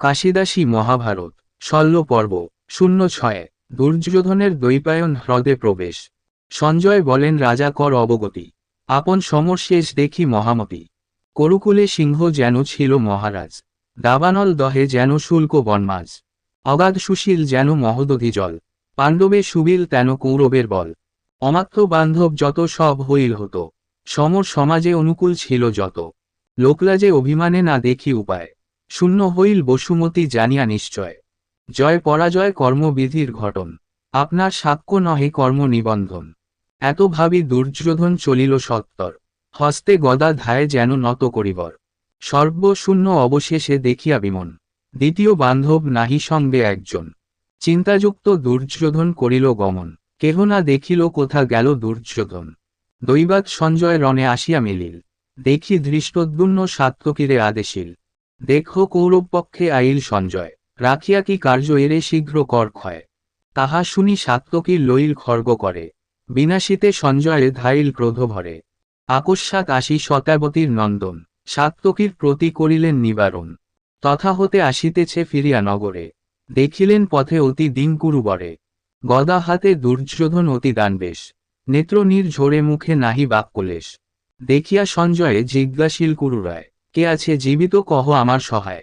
কাশিদাসী মহাভারত শল্য পর্ব, শূন্য ছয়, দুর্যোধনের দৈপায়ন হ্রদে প্রবেশ। সঞ্জয় বলেন, রাজা, কর অবগতি। আপন সমর শেষ দেখি মহামতি। করুকুলে সিংহ যেন ছিল মহারাজ। দাবানল দহে যেন শুল্ক বনমাজ। অগাধ সুশীল যেন মহদধি জল। পাণ্ডবে সুবিল তেন কৌরবের বল। অমাত্য বান্ধব যত সব হইল হতো। সমর সমাজে অনুকূল ছিল যত। লোকলাজে অভিমানে না দেখি উপায়। শূন্য হইল বসুমতী জানিয়া নিশ্চয়। জয় পরাজয় কর্মবিধির ঘটন। আপনার সাক্ষ্য নহে কর্ম নিবন্ধন। এত ভাবি দুর্যোধন চলিল সত্তর। হস্তে গদা ধায় যেন নত করিবর। সর্বশূন্য অবশেষে দেখিয়া বিমন। দ্বিতীয় বান্ধব নাহি সঙ্গে একজন। চিন্তাযুক্ত দুর্যোধন করিল গমন। কেহ না দেখিল কোথা গেল দুর্যোধন। দৈবাত সঞ্জয় রণে আসিয়া মিলিল। দেখি ধৃষ্টদ্যুন্ন সাত্তকীরে আদেশিল। দেখো কৌরবপক্ষে আইল সঞ্জয়, রাখিয়া কি কার্য এরে শীঘ্র কর ক্ষয়। তাহা শুনি সাত্তকীর লইল খর্গ করে, বিনাশিতে সঞ্জয়ে ধাইল ক্রোধ ভরে। আকস্মাৎ আসি শতাবতীর নন্দন সাত্তকীর প্রতি করিলেন নিবারণ। তথা হতে আসিতেছে ফিরিয়া নগরে, দেখিলেন পথে অতি দিনকুরু বরে। গদা হাতে দুর্যোধন অতি দানবেশ, নেত্রনীর ঝরে মুখে নাহি বাক্যলেশ দেখিয়া সঞ্জয়ে জিজ্ঞাসীল কুরুরায় কে আছে জীবিত কহ আমার সহায়।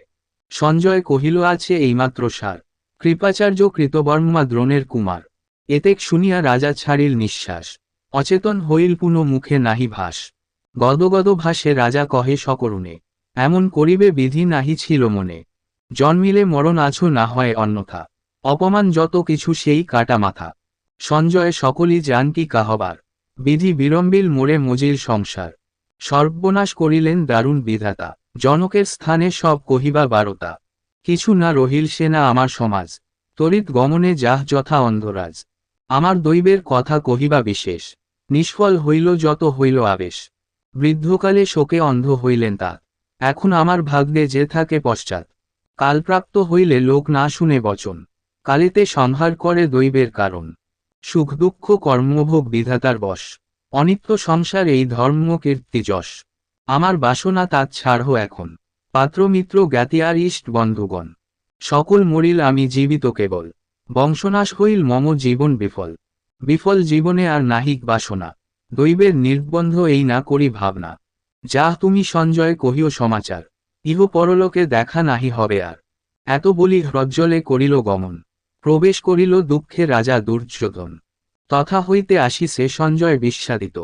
সঞ্জয় কহিল, আছে এইমাত্র সার। কৃপাচার্য কৃতবর্মা দ্রোণের কুমার। এতেক শুনিয়া রাজা ছাড়িল নিঃশ্বাস। অচেতন হইল পুনঃ মুখে নাহি ভাস। গদগদ ভাসে রাজা কহে, সকরুণে, এমন করিবে বিধি নাহি ছিল মনে। জন্মিলে মরণ আছো না হয় অন্যথা। অপমান যত কিছু সেই কাটা মাথা। সঞ্জয় সকলই জান কি কাহবার। বিধি বিড়ম্বিল মোড়ে মজিল সংসার। সর্বনাশ করিলেন দারুণ বিধাতা, জনকের স্থানে সব কহিবা বারতা। কিছু না রহিল সেনা আমার সমাজ, তরিত গমনে যাহ যথা অন্ধরাজ। আমার দৈবের কথা কহিবা বিশেষ, নিষ্ফল হইল যত হইল আবেশ। বৃদ্ধকালে শোকে অন্ধ হইলেন তা, এখন আমার ভাগ্যে যে থাকে পশ্চাৎ। কালপ্রাপ্ত হইলে লোক না শুনে বচন, কালিতে সংহার করে দৈবের কারণ। সুখ দুঃখ কর্মভোগ বিধাতার বশ। অনিত্য সংসার এই ধর্ম কীর্তি যশ আমার বাসনা তাত ছাড়হ এখন। পাত্রমিত্র জ্ঞাতি আর ইষ্ট বন্ধুগণ। সকল মরিল আমি জীবিত কেবল। বংশনাশ হইল মম জীবন বিফল। বিফল জীবনে আর নাহিক বাসনা। দৈবের নির্বন্ধ এই না করি ভাবনা। যা তুমি সঞ্জয় কহিও সমাচার। ইহ পরলোকে দেখা নাহি হবে আর। এত বলি হ্রজ্জলে করিল গমন। প্রবেশ করিল দুঃখে রাজা দুর্যোধন। তথা হইতে আসিছে সঞ্জয় বিস্বাদিত।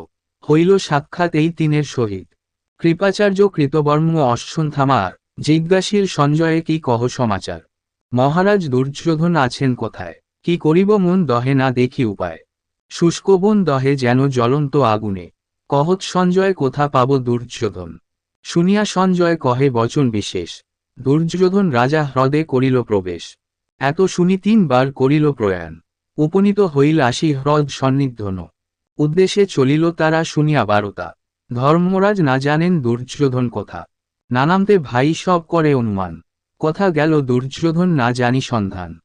হইল সাক্ষাৎ এই তিনের সহিত। কৃপাচার্য কৃতবর্ম অশ্বন্থামার জিজ্ঞাসীর সঞ্জয়ে কি কহ সমাচার? মহারাজ দুর্যোধন আছেন কোথায়? কি করিব মন দহে না দেখি উপায়। শুষ্কবন দহে যেন জ্বলন্ত আগুনে। কহত সঞ্জয় কোথা পাব দুর্যোধন? শুনিয়া সঞ্জয় কহে বচন বিশেষ। দুর্যোধন রাজা হ্রদে করিল প্রবেশ। এত শুনি তিনবার করিল প্রয়াণ। উপনীত হইল আসি হ্রদ সন্নিধন উদ্দেশ্যে চলিল তারা শুনিয়া বারতা। ধর্মরাজ না জানেন দুর্যোধন কথা। নানামতে ভাই সব করে অনুমান। কথা গেল দুর্যোধন না জানি সন্ধান।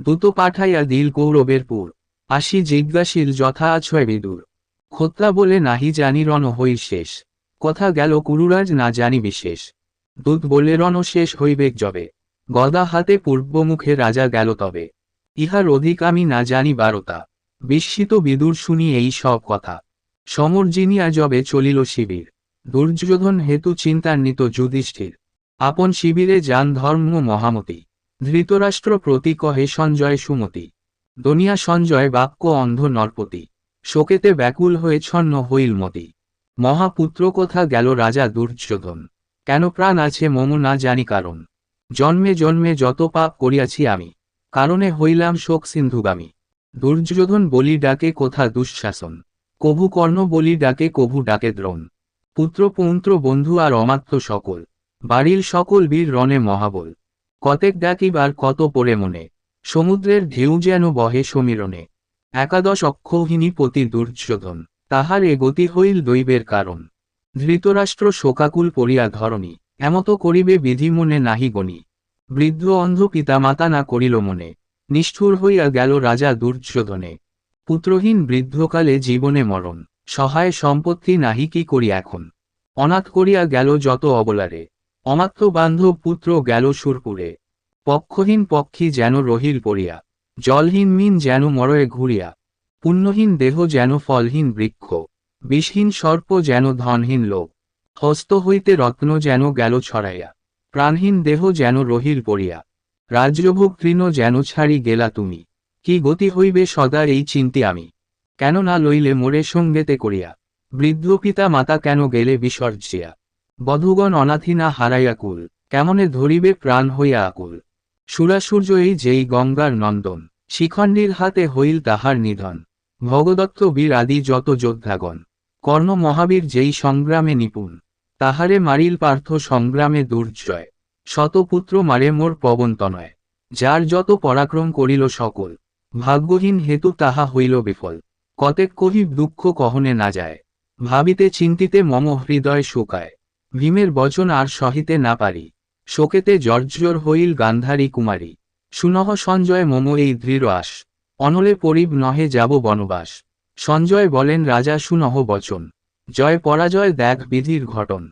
দূত পাঠাইয়া দিল কৌরবের পুর। আসি জিজ্ঞাসীর যথা আছয় বিদুর? খোত্রা বলে নাহি জানি রণ হই শেষ। কথা গেল, কুরুরাজ না জানি বিশেষ। দূত বলে, রণ শেষ হইবেক যবে। গদা হাতে পূর্বমুখে রাজা গেল তবে। ইহার অধিক আমি না জানি বারতা। বিস্মিত বিদুর শুনি এই সব কথা। সমর জিনিয়া যবে চলিল শিবির। দুর্যোধন হেতু চিন্তান্বিত যুধিষ্ঠির। আপন শিবিরে যান ধর্ম মহামতি। ধৃতরাষ্ট্র প্রতি কহে সঞ্জয় সুমতি। দনিয়া সঞ্জয় বাক্য অন্ধ নরপতি। শোকেতে ব্যাকুল হয়ে ছন্ন হইল মতি। মহাপুত্র কোথা গেল রাজা দুর্যোধন। কেন প্রাণ আছে মম না জানি কারণ। জন্মে জন্মে যত পাপ করিয়াছি আমি। কারণে হইলাম শোক সিন্ধুগামী দুর্যোধন বলি ডাকে, কোথা দুঃশাসন? কভু কর্ণ বলি ডাকে, কভু ডাকে দ্রোণ। পুত্র, পৌত্র, বন্ধু আর অমাত্য সকল। বাড়ির সকল বীর রণে মহাবল। কতেক ডাকিবার কত পড়ে মনে। সমুদ্রের ঢেউ যেন বহে সমীরণে। একাদশ অক্ষৌহিনী পতি দুর্যোধন, তাহার এ গতি হইল দৈবের কারণ। ধৃতরাষ্ট্র শোকাকুল পড়িয়া ধরণী, এমত করিবে বিধি মনে নাহি গণি। বৃদ্ধ অন্ধ পিতামাতা না করিল মনে। নিষ্ঠুর হইয়া গেল রাজা দুর্যোধনে। পুত্রহীন বৃদ্ধকালে জীবনে মরণ। সহায় সম্পত্তি নাহি কি করি এখন? অনাথ করিয়া গেল যত অবলারে। অমাত্য বান্ধব পুত্র গেল সুরপুরে। পক্ষহীন পক্ষী যেন রহিল পড়িয়া। জলহীন মিন যেন মরয়ে ঘুরিয়া। পুণ্যহীন দেহ যেন ফলহীন বৃক্ষ। বিষহীন সর্প যেন ধনহীন লোক হস্ত হইতে রত্ন যেন গেল ছড়াইয়া। প্রাণহীন দেহ যেন রহিল পড়িয়া। রাজ্যভোগ যেন ছাড়ি গেলা তুমি। কি গতি হইবে সদা এই চিন্তি আমি। কেন না লইলে মোরে সঙ্গেতে করিয়া। বৃদ্ধ পিতা মাতা কেন গেলে বিসর্জিয়া বধুগণ অনাথি না হারাইয়া কুল। কেমনে ধরিবে প্রাণ হইয়া আকুল। সুরাসূর্য এই যেই গঙ্গার নন্দন। শিখণ্ডীর হাতে হইল তাহার নিধন। ভগদত্ত বীর আদি যত যোদ্ধাগণ। কর্ণ মহাবীর যেই সংগ্রামে নিপুণ। তাহারে মারিল পার্থ সংগ্রামে দুর্জয়। শতপুত্র মারে মোর পবনতনয়। যার যত পরাক্রম করিল সকল। ভাগ্যহীন হেতু তাহা হইল বিফল। কতেক কহি দুঃখ কহনে না যায়। ভাবিতে চিন্তিতে মম হৃদয় শোকায়। ভীমের বচন আর সহিতে না পারি। শোকেতে জর্জর হইল গান্ধারী কুমারী। সুনহ সঞ্জয় মম এই দৃঢ় আস অনলে পরিব নহে যাব বনবাস। সঞ্জয় বলেন, রাজা, সুনহ বচন। জয় পরাজয় দেখ বিধির ঘটন।